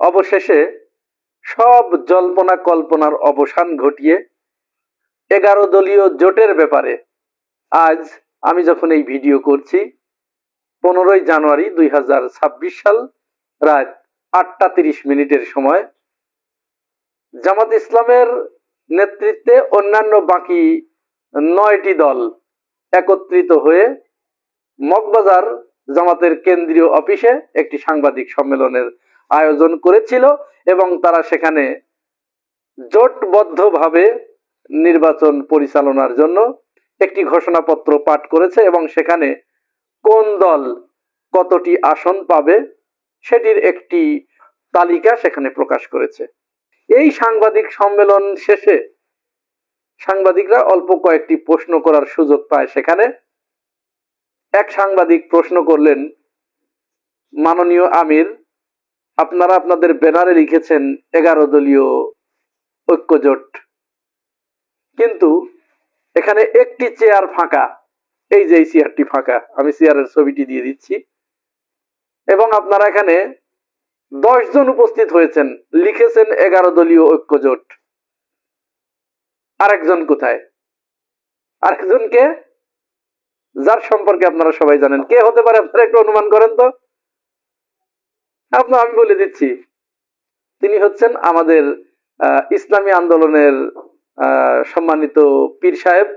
অবশেষে সব জল্পনা কল্পনার অবসান ঘটিয়ে এগারো দলীয় জোটের ব্যাপারে আজ আমি যখন এই ভিডিও করছি, পনেরোই জানুয়ারি দুই হাজার ছাব্বিশ সাল রাত আটটা তিরিশ মিনিটের সময়, জামাত ইসলামের নেতৃত্বে অন্যান্য বাকি নয়টি দল একত্রিত হয়ে মগবাজার জামাতের কেন্দ্রীয় অফিসে একটি সাংবাদিক সম্মেলনের আয়োজন করেছিল এবং তারা সেখানে জোটবদ্ধভাবে নির্বাচন পরিচালনার জন্য একটি ঘোষণাপত্র পাঠ করেছে এবং সেখানে কোন দল কতটি আসন পাবে সেটির একটি তালিকা সেখানে প্রকাশ করেছে। এই সাংবাদিক সম্মেলন শেষে সাংবাদিকরা অল্প কয়েকটি প্রশ্ন করার সুযোগ পায় সেখানে। এক সাংবাদিক প্রশ্ন করলেন, মাননীয় আমির আপনারা আপনাদের ব্যানারে লিখেছেন এগারো দলীয় ঐক্যজোট। কিন্তু এখানে একটি চেয়ার ফাঁকা, এই যে চেয়ারটি ফাঁকা, আমি চেয়ারের ছবিটি দিয়ে দিচ্ছি। এবং আপনারা এখানে দশ জন উপস্থিত হয়েছেন, লিখেছেন এগারো দলীয় ঐক্যজোট। আরেকজন কোথায়? আরেকজনকে? যার সম্পর্কে আপনারা সবাই জানেন। কে হতে পারে? আপনারা একটু অনুমান করেন তো। আপনার আমি বলে দিচ্ছি, তিনি হচ্ছেন আমাদের ইসলামী আন্দোলনের সম্মানিত পীর সাহেব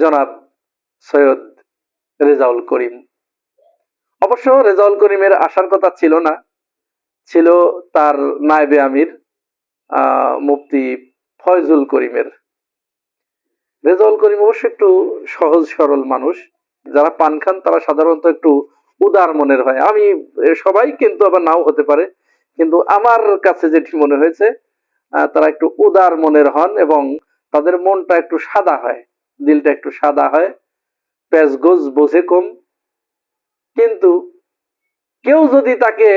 জনাব সৈয়দ রেজাউল করিম। অবশ্য রেজাউল করিমের আসার কথা ছিল না, ছিল তার নায়বে আমির মুফতি ফয়জুল করিমের। রেজাউল করিম অবশ্য একটু সহজ সরল মানুষ, যারা পান খান তারা সাধারণত একটু উদার মনের হয়। আমি সবাই কিন্তু আবার নাও হতে পারে। কিন্তু আমার কাছে যেটি মনে হয়েছে তারা একটু উদার মনের হন এবং তাদের মনটা একটু সাদা হয়, দিলটা একটু সাদা হয়। প্যাজ গোজ বোঝে কম। কিন্তু কেউ যদি তাকে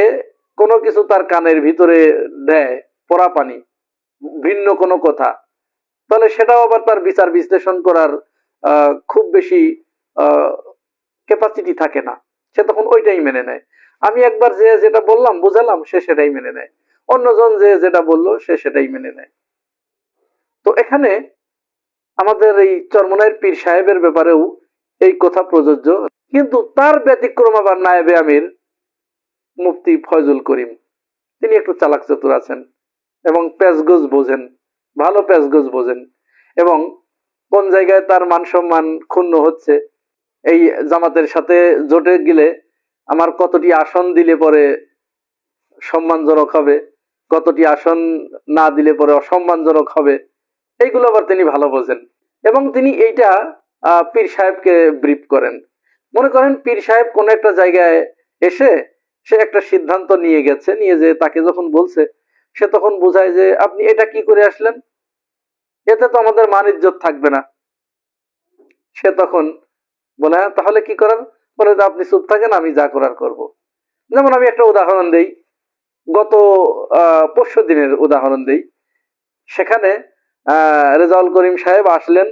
কোনো কিছু তার কানের ভিতরে দেয় পরা পানি ভিন্ন কোনো কথা, তাহলে সেটাও আবার তার বিচার বিশ্লেষণ করার খুব বেশি ক্যাপাসিটি থাকে না। সে তখন ওইটাই মেনে নেয়। আমি একবার যে যেটা বললাম, বুঝালাম, সে সেটাই মেনে নেয়। অন্যজন যে যেটা বলল, সে সেটাই মেনে নেয়। তো এখানে আমাদের এই চরমনায়ের পীর সাহেবের ব্যাপারেও এই কথা প্রযোজ্য। কিন্তু তার ব্যতিক্রম আবার নায়েবে আমির মুফতি ফয়জুল করিম। তিনি একটু চালাক চতুর আছেন এবং প্যাজগোজ বোঝেন, ভালো প্যাজগোজ বোঝেন এবং কোন জায়গায় তার মান সম্মান ক্ষুণ্ণ হচ্ছে এই জামাতের সাথে জোটে গেলে আমার কতটি আসন দিলে পরে সম্মানজনক হবে, কতটি আসন না দিলে পরে অসম্মানজনক হবে, এইগুলো আবার তিনি ভালো বোঝেন। এবং তিনি এইটা পীর সাহেবকে ব্রিফ করেন। মনে করেন পীর সাহেব কোন একটা জায়গায় এসে সে একটা সিদ্ধান্ত নিয়ে গেছে, নিয়ে যে তাকে যখন বলছে, সে তখন বোঝায় যে আপনি এটা কি করে আসলেন? এতে তো আমাদের মান ইজ্জত থাকবে না। সে তখন বলে "হ্যাঁ, তাহলে কি করার? বলে আপনি চুপ থাকেন আমি যা করার করব। যেমন আমি একটা উদাহরণ দেই। গত পরশু দিনের উদাহরণ দেই। সেখানে আহ, রেজাউল করিম সাহেব আসলেন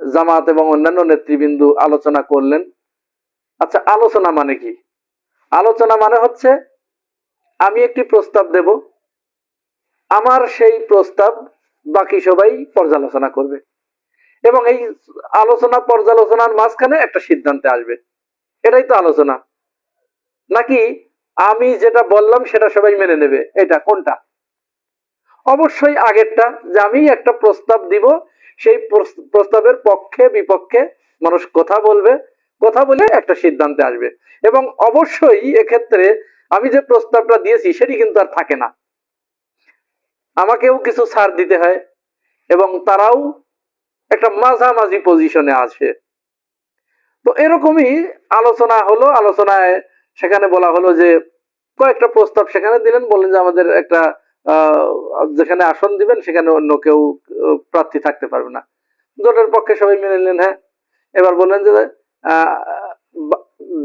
জামাত এবং অন্যান্য নেতৃবৃন্দ আলোচনা করলেন। আচ্ছা আলোচনা মানে কি? আলোচনা মানে হচ্ছে আমি একটি প্রস্তাব দেব আমার সেই প্রস্তাব বাকি সবাই পর্যালোচনা করবে। এবং এই আলোচনা পর্যালোচনার মাঝখানে একটা সিদ্ধান্তে আসবে। এটাই তো আলোচনা। নাকি আমি যেটা বললাম সেটা সবাই মেনে নেবে? এটা কোনটা? অবশ্যই আগেরটা, যে আমি একটা প্রস্তাব দিব, সেই প্রস্তাবের পক্ষে, বিপক্ষে মানুষ কথা বলবে, কথা বলে একটা সিদ্ধান্তে আসবে। এবং অবশ্যই এক্ষেত্রে আমি যে প্রস্তাবটা দিয়েছি, সেটি কিন্তু আর থাকে না। আমাকেও কিছু ছাড় দিতে হয় এবং তারাও একটা মাঝামাঝি পজিশনে আছে তো এরকমই আলোচনা হলো, আলোচনায় সেখানে বলা হলো যে, কয়েকটা প্রস্তাব সেখানে দিলেন, বললেন যে আমাদের একটা যেখানে আসন দিবেন, সেখানে অন্য কেউ প্রার্থী থাকতে পারবে না। জোটের পক্ষে সবাই মেনে নিলেন হ্যাঁ? এবার বললেন যে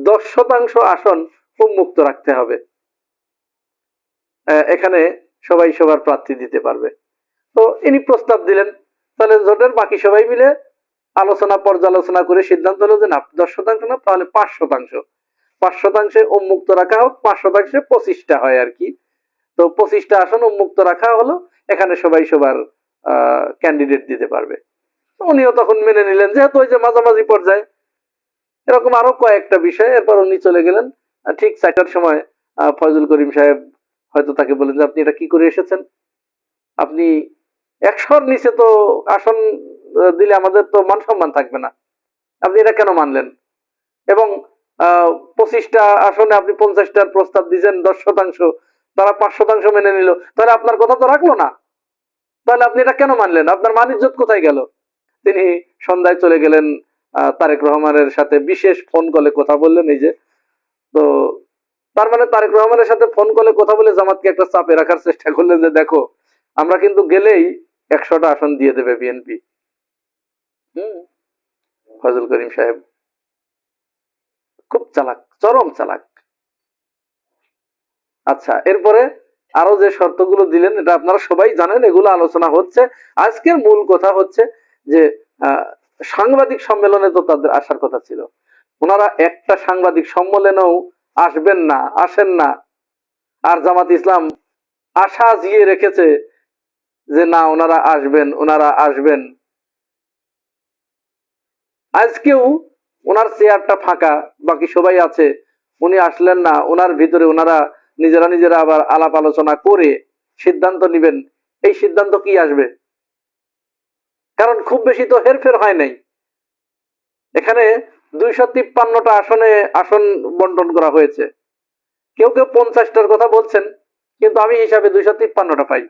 দশ শতাংশ আসন উন্মুক্ত রাখতে হবে। এখানে সবাই সবার প্রার্থী দিতে পারবে। তো ইনি প্রস্তাব দিলেন তাহলে জোটের বাকি সবাই মিলে আলোচনা, পর্যালোচনা করে সিদ্ধান্ত হলো যে না, দশ শতাংশ না, তাহলে পাঁচ শতাংশ। পাঁচ শতাংশে উন্মুক্ত রাখা হোক, পাঁচ শতাংশে পঁচিশটা হয় আর কি। তো পঁচিশটা আসন উন্মুক্ত রাখা হলো, এখানে সবাই সবার ক্যান্ডিডেট দিতে পারবে। উনিও তখন মেনে নিলেন, যেহেতু ওই যে মাঝামাঝি পর্যায়ে, এরকম আরও কয়েকটা বিষয়, এরপর উনি চলে গেলেন। ঠিক চারটার সময় ফয়জুল করিম সাহেব হয়তো তাকে বলেন যে, আপনি এটা কি করে এসেছেন? আপনি একশোর নিচে তো আসন দিলে আমাদের তো মান সম্মান থাকবে না। আপনি এটা কেন মানলেন? এবং পঁচিশটা আসনে আপনি পঞ্চাশটার প্রস্তাব দিয়েছেন, দশ শতাংশ, তারা পাঁচ শতাংশ মেনে নিল। তাহলে আপনার কথা তো রাখল না। তাহলে আপনি এটা কেন মানলেন? আপনার মানিজ্যত কোথায় গেল? তিনি সন্ধ্যায় চলে গেলেন তারেক রহমানের সাথে বিশেষ ফোন কলে কথা বললেন এই যে। তো তার মানে তারেক রহমানের সাথে ফোন কলে কথা বলে জামাতকে একটা চাপে রাখার চেষ্টা করলেন যে, দেখো, আমরা কিন্তু গেলেই একশোটা আসন দিয়ে দেবে বিএনপি ফজল করিম সাহেব। খুব চালাক চরম চালাক। আচ্ছা এরপরে আরও যে শর্তগুলো দিলেন এটা আপনারা সবাই জানেন এগুলো আলোচনা হচ্ছে। আজকের মূল কথা হচ্ছে যে সাংবাদিক সম্মেলনে তো তাদের আসার কথা ছিল। ওনারা একটা সাংবাদিক সম্মেলনেও আসবেন না আসেন না। আর জামাত ইসলাম আশা জিয়ে রেখেছে যে না, ওনারা আসবেন ওনারা আসবেন। আজকেও ওনার চেয়ারটা ফাঁকা, বাকি সবাই আছে। উনি আসলেন না, ওনার ভিতরে ওনারা নিজেরা নিজেরা আবার আলাপ আলোচনা করে সিদ্ধান্ত নিবেন। এই সিদ্ধান্ত কি আসবে? কারণ খুব বেশি তো হেরফের হয় নাই। এখানে দুইশো তিপ্পান্নটা আসনে আসন বন্টন করা হয়েছে। কেউ কেউ পঞ্চাশটার কথা বলছেন, কিন্তু আমি হিসাবে দুইশো তিপ্পান্নটা পাই।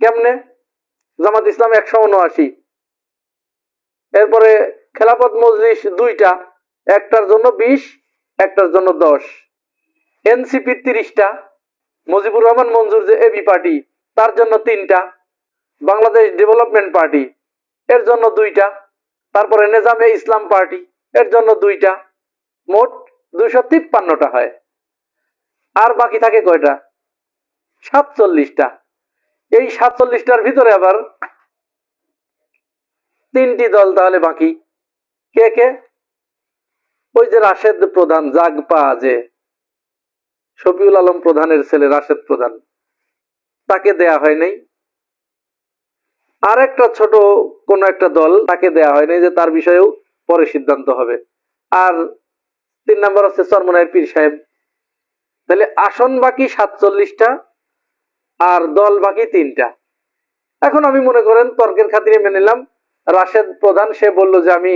কেমনে? জামাত ইসলাম একশো উনআশি। এরপরে খেলাপথ মজলিস দুইটা, একটার জন্য বিশ, একটার জন্য দশ। এনসিপি তিরিশটা, মুজিবুর রহমান মঞ্জুর যে এবি পার্টি, তার জন্য তিনটা। বাংলাদেশ ডেভেলপমেন্ট পার্টি, এর জন্য দুইটা। তারপরে নেজামে ইসলাম পার্টি, এর জন্য দুইটা। মোট দুইশো তিপ্পান্নটা হয়। আর বাকি থাকে কয়টা? সাতচল্লিশটা। এই সাতচল্লিশটার ভিতরে আবার তিনটি দল তাহলে বাকি। কে কে? ওই যে রাশেদ প্রধান, জাগপা যে, শফিউল আলম প্রধানের ছেলে, রাশেদ প্রধান। তাকে দেয়া হয় নাই। আর একটা ছোট কোন একটা দল তাকে দেয়া হয় নাই যে তার বিষয়েও পরে সিদ্ধান্ত হবে। আর তিন নম্বর হচ্ছে চরমনায়ের পীর সাহেব। তাহলে আসন বাকি সাতচল্লিশটা। আর দল বাকি তিনটা। এখন আমি মনে করেন তর্কের খাতিরে মেনে নিলাম। রাশেদ প্রধান, সে বলল যে আমি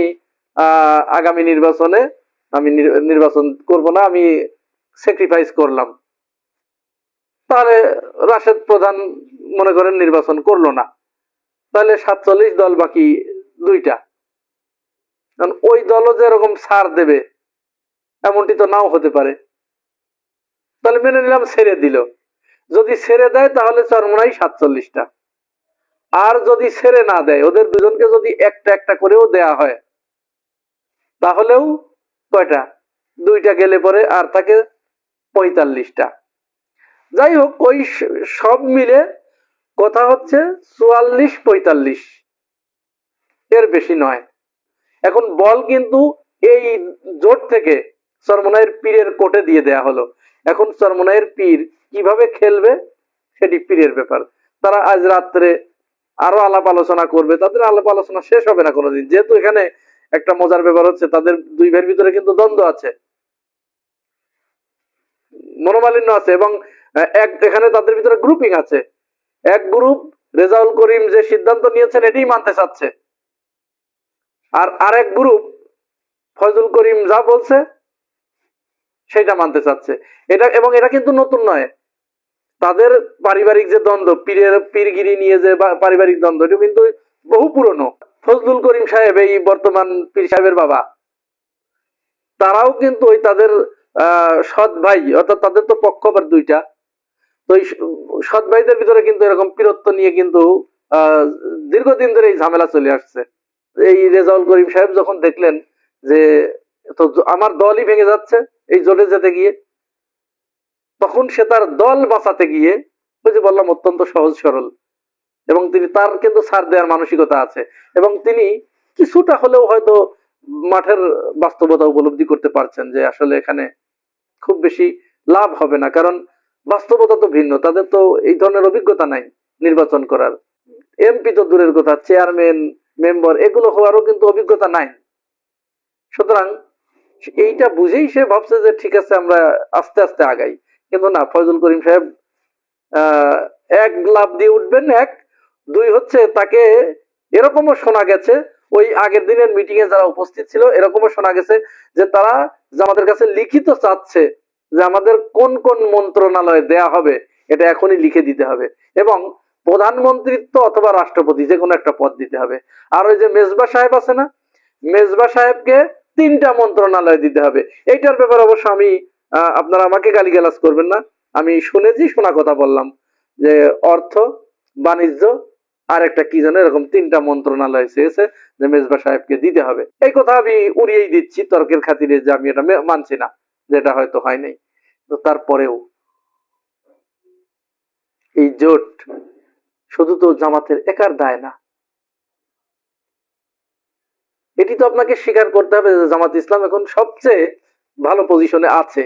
আগামী নির্বাচনে আমি নির্বাচন করব না, আমি স্যাক্রিফাইস করলাম। তাহলে রাশেদ প্রধান মনে করেন নির্বাচন করল না। তাহলে সাতচল্লিশ দল বাকি দুইটা। কারণ ওই দলও যে এরকম ছাড় দেবে, এমনটি তো নাও হতে পারে। তাহলে মেনে নিলাম, ছেড়ে দিল। যদি ছেড়ে দেয়, তাহলে চরমনাই সাতচল্লিশটা। আর যদি ছেড়ে না দেয়, ওদের দুজনকে যদি একটা একটা করেও দেয়া হয়, তাহলেও কয়টা? দুইটা গেলে পরে আর থাকে পঁয়তাল্লিশটা। যাই হোক, ওই সব মিলে কথা হচ্ছে চুয়াল্লিশ পঁয়তাল্লিশ। এর বেশি নয়। এখন বল কিন্তু এই জোট থেকে চরমনায়ের পীরের কোটে দিয়ে দেয়া হলো। এখন চরমনায়ের পীর কীভাবে খেলবে সেটি পীরের ব্যাপার। তারা আজ রাত্রে আরও আলাপ আলোচনা করবে। তাদের আলাপ আলোচনা শেষ হবে না কোনোদিন। যেহেতু এখানে একটা মজার ব্যাপার হচ্ছে, তাদের দুই ভাইয়ের ভিতরে কিন্তু দ্বন্দ্ব আছে। মনোমালিন্য আছে এবং এক, এখানে তাদের ভিতরে গ্রুপিং আছে। এক গ্রুপ রেজাউল করিম যে সিদ্ধান্ত নিয়েছেন, এটাই মানতে চাচ্ছে। আর আরেক গ্রুপ ফজল করিম যা বলছে, সেটা মানতে চাচ্ছে। এটা, এবং এটা কিন্তু নতুন নয়। তাদের পারিবারিক যে দ্বন্দ্ব পীরের পীরগিরি নিয়ে যে পারিবারিক দ্বন্দ্ব এটা কিন্তু বহু পুরনো। ফজলুল করিম সাহেব এই বর্তমান পীর সাহেবের বাবা। তারাও কিন্তু ওই তাদের সৎ ভাই অর্থাৎ তাদের তো পক্ষ আবার দুইটা। তো এই সৎ ভাইদের ভিতরে কিন্তু এরকম পীরত্ব নিয়ে কিন্তু আহ, দীর্ঘদিন ধরে এই ঝামেলা চলে আসছে। এই রেজাউল করিম সাহেব যখন দেখলেন যে তো আমার দলই ভেঙে যাচ্ছে এই জোটে যেতে গিয়ে তখন সে তার দল বাঁচাতে গিয়ে ওই যে বললাম অত্যন্ত সহজ সরল। এবং তিনি তার কিন্তু ছাড় দেওয়ার মানসিকতা আছে। এবং তিনি কিছুটা হলেও হয়তো মাঠের বাস্তবতা উপলব্ধি করতে পারছেন যে আসলে এখানে খুব বেশি লাভ হবে না। কারণ বাস্তবতা তো ভিন্ন, তাদের তো এই ধরনের অভিজ্ঞতা নাই নির্বাচন করার। এমপি তো দূরের কথা, চেয়ারম্যান, মেম্বার, এগুলো হওয়ারও কিন্তু অভিজ্ঞতা নাই। সুতরাং এইটা বুঝেই সে ভাবছে যে ঠিক আছে, আমরা আস্তে আস্তে আগাই। কিন্তু না, ফয়জুল করিম সাহেব এক লাভ দিয়ে উঠবেন, এক, দুই হচ্ছে তাকে এরকমও শোনা গেছে, ওই আগের দিনের মিটিং এ যারা উপস্থিত ছিল, এরকমও শোনা গেছে যে তারা যে আমাদের কাছে লিখিত চাচ্ছে যে আমাদের কোন কোন মন্ত্রণালয়ে দেয়া হবে, এটা এখনই লিখে দিতে হবে এবং প্রধানমন্ত্রিত্ব অথবা রাষ্ট্রপতি যে কোনো একটা পদ দিতে হবে। আর ওই যে মেজবা সাহেব আছে না, মেজবা সাহেবকে তিনটা মন্ত্রণালয় দিতে হবে। এইটার ব্যাপারে অবশ্য আমি আপনারা আমাকে গালিগালাজ করবেন না। আমি শুনেছি, শোনা কথা বললাম যে অর্থ, বাণিজ্য আর একটা কি যেন, এরকম তিনটা মন্ত্রণালয় চেয়েছে যে মেজবা সাহেবকে দিতে হবে। এই কথা আমি উড়িয়েই দিচ্ছি, তর্কের খাতিরে যে আমি এটা মানছি না যেটা হয়তো হয় নাই। তো তারপরেও এই জোট শুধু তো জামাতের একার দায় না। এটি তো আপনাকে স্বীকার করতে হবে যে জামাত ইসলাম এখন সবচেয়ে ভালো পজিশনে আছে।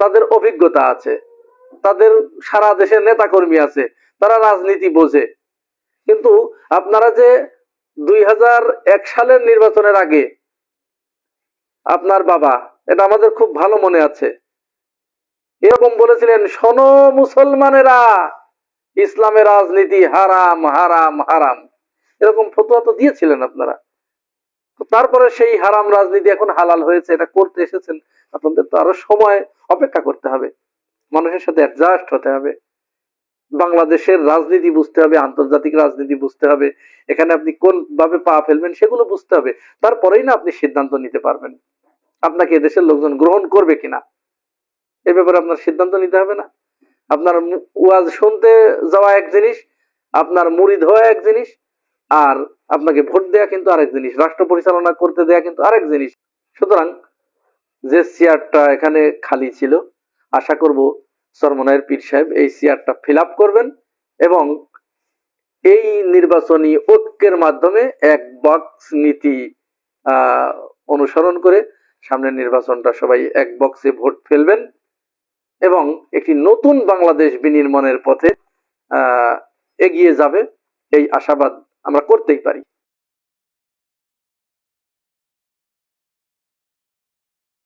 তাদের অভিজ্ঞতা আছে। তাদের সারা দেশের নেতা কর্মী আছে, তারা রাজনীতি বোঝে। কিন্তু আপনারা যে দুই সালের নির্বাচনের আগে আপনার বাবা, এটা আমাদের খুব ভালো মনে আছে। এরকম বলেছিলেন, শোনো মুসলমানেরা ইসলামের রাজনীতি হারাম হারাম হারাম। এরকম ফতোয়া তো দিয়েছিলেন আপনারা। তারপরে সেই হারাম রাজনীতি এখন হালাল হয়েছে, এটা করতে এসেছেন। আপনাদের তো আরও সময় অপেক্ষা করতে হবে। মানুষের সাথে অ্যাডজাস্ট হতে হবে। বাংলাদেশের রাজনীতি বুঝতে হবে, আন্তর্জাতিক রাজনীতি বুঝতে হবে। এখানে আপনি কোন ভাবে পা ফেলবেন সেগুলো বুঝতে হবে। তারপরেই না আপনি সিদ্ধান্ত নিতে পারবেন। আপনাকে এদেশের লোকজন গ্রহণ করবে কিনা? এ ব্যাপারে আপনার সিদ্ধান্ত নিতে হবে না। আপনার ওয়াজ শুনতে যাওয়া এক জিনিস, আপনার মুড়ি হওয়া এক জিনিস আর আপনাকে ভোট দেয়া কিন্তু আরেক জিনিস, রাষ্ট্র পরিচালনা করতে দেয়া কিন্তু আরেক জিনিস। সুতরাং যে চেয়ারটা এখানে খালি ছিল, আশা করব সরমনায়ের পীর সাহেব এই চেয়ারটা ফিল করবেন এবং এই নির্বাচনী ঐক্যের মাধ্যমে এক বক্স নীতি অনুসরণ করে সামনের নির্বাচনটা সবাই এক বক্সে ভোট ফেলবেন এবং একটি নতুন বাংলাদেশ বিনির্মাণের পথে এগিয়ে যাবে। এই আশাবাদ আমরা করতেই পারি।